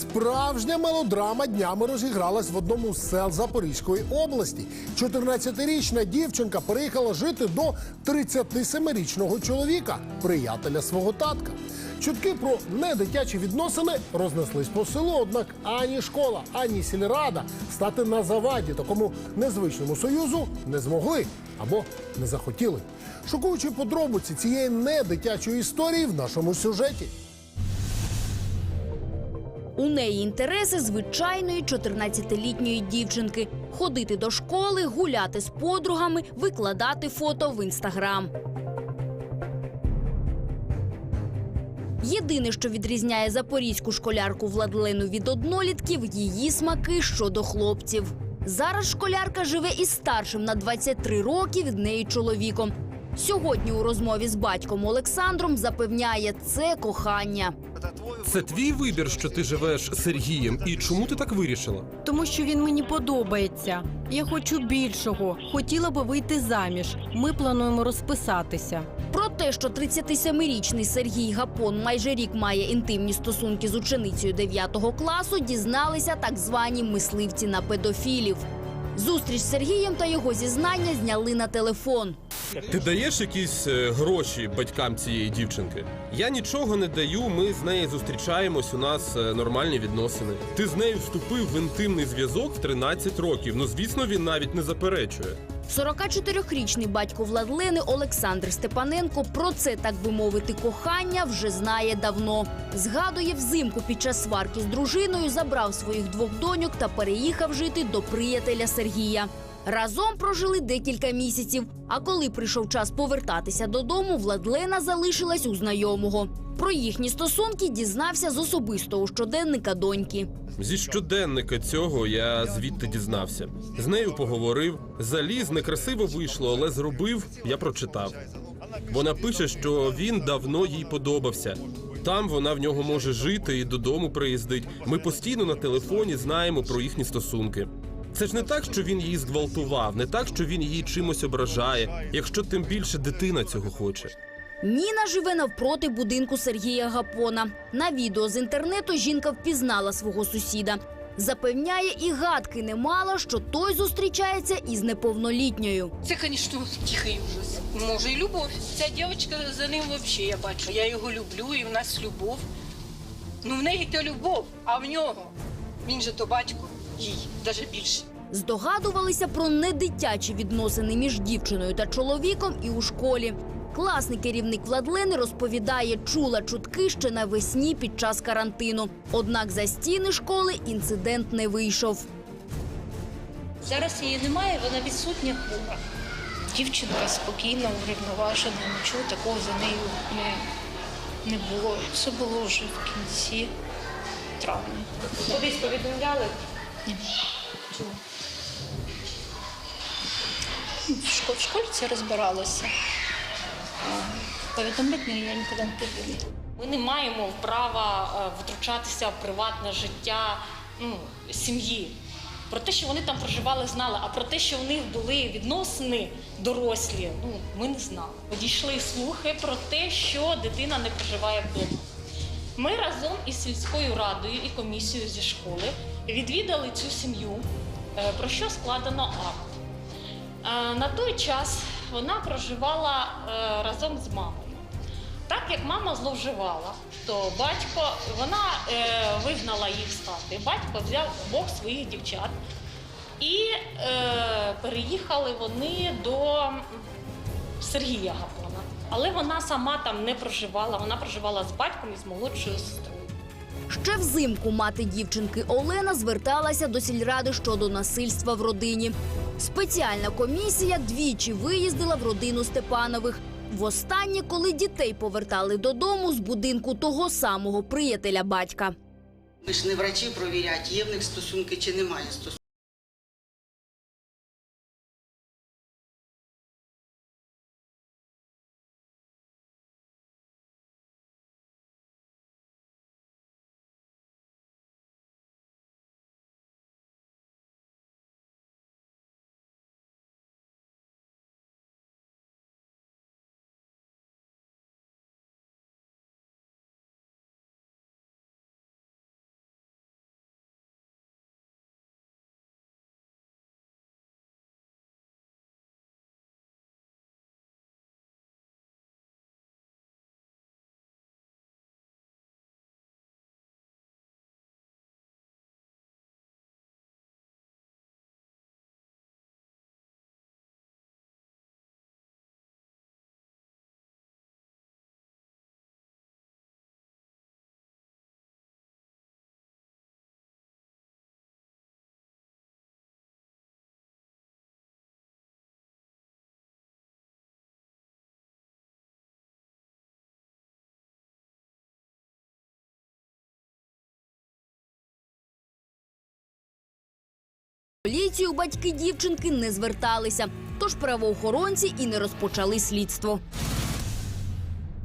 Справжня мелодрама днями розігралась в одному з сел Запорізької області. 14-річна дівчинка переїхала жити до 37-річного чоловіка, приятеля свого татка. Чутки про недитячі відносини рознеслись по селу, однак ані школа, ані сільрада стати на заваді такому незвичному союзу не змогли або не захотіли. Шокуючи подробиці цієї недитячої історії в нашому сюжеті. У неї інтереси звичайної 14-літньої дівчинки ходити до школи, гуляти з подругами, викладати фото в інстаграм. Єдине, що відрізняє запорізьку школярку Владлену від однолітків, її смаки щодо хлопців. Зараз школярка живе із старшим на 23 роки від неї чоловіком. Сьогодні у розмові з батьком Олександром запевняє це кохання. Це твій вибір, що ти живеш з Сергієм, і чому ти так вирішила? Тому що він мені подобається. Я хочу більшого. Хотіла би вийти заміж. Ми плануємо розписатися. Про те, що 37-річний Сергій Гапон майже рік має інтимні стосунки з ученицею 9 класу, дізналися так звані мисливці на педофілів. Зустріч з Сергієм та його зізнання зняли на телефон. Ти даєш якісь е, гроші батькам цієї дівчинки? Я нічого не даю. Ми з нею зустрічаємось. У нас е, нормальні відносини. Ти з нею вступив в інтимний зв'язок в 13 років. Ну звісно, він навіть не заперечує. 44-річний батько Владлени Олександр Степаненко про це, так би мовити, кохання вже знає давно. Згадує взимку під час сварки з дружиною, забрав своїх двох доньок та переїхав жити до приятеля Сергія. Разом прожили декілька місяців. А коли прийшов час повертатися додому, Владлена залишилась у знайомого. Про їхні стосунки дізнався з особистого щоденника доньки. Зі щоденника цього я звідти дізнався. З нею поговорив. Заліз некрасиво вийшло, але зробив. Я прочитав. Вона пише, що він давно їй подобався. Там вона в нього може жити і додому приїздить. Ми постійно на телефоні знаємо про їхні стосунки. Це ж не так, що він її зґвалтував, не так, що він її чимось ображає, якщо тим більше дитина цього хоче. Ніна живе навпроти будинку Сергія Гапона. На відео з інтернету жінка впізнала свого сусіда. Запевняє, і гадки не мала, що той зустрічається із неповнолітньою. Це, звісно, тихий ужас. Може, і любов. Ця дівчинка за ним взагалі, я бачу. Я його люблю, і в нас любов. Ну, в неї то любов, а в нього він же то батько їй, навіть більше. Здогадувалися про недитячі відносини між дівчиною та чоловіком і у школі. Класний керівник Владлени розповідає, чула чутки ще навесні під час карантину. Однак за стіни школи інцидент не вийшов. Зараз її немає, вона відсутня хвора. Дівчинка спокійна, врівноважена, нічого такого за нею не, не було. Все було вже в кінці травня. Кудись повідомляли? Ні. В школі, це розбиралося. Повідомляти я нікуди не повідомляла. Ми не маємо права е, втручатися в приватне життя ну, сім'ї. Про те, що вони там проживали, знали, а про те, що в них були відносини дорослі, ну ми не знали. Дійшли слухи про те, що дитина не проживає вдома. Ми разом із сільською радою і комісією зі школи відвідали цю сім'ю, е, про що складено акт. Е, На той час вона проживала е, разом з мамою. Так як мама зловживала, то батько вона вигнала їх з хати. Батько взяв обох своїх дівчат і переїхали вони до Сергія Гапона. Але вона сама там не проживала, вона проживала з батьком і з молодшою сестрою. Ще взимку мати дівчинки Олена зверталася до сільради щодо насильства в родині. Спеціальна комісія двічі виїздила в родину Степанових. Востаннє, коли дітей повертали додому з будинку того самого приятеля батька. Ми ж не врачі провіряють, є в них стосунки чи немає стосунків. Поліцію батьки дівчинки не зверталися, тож правоохоронці і не розпочали слідство.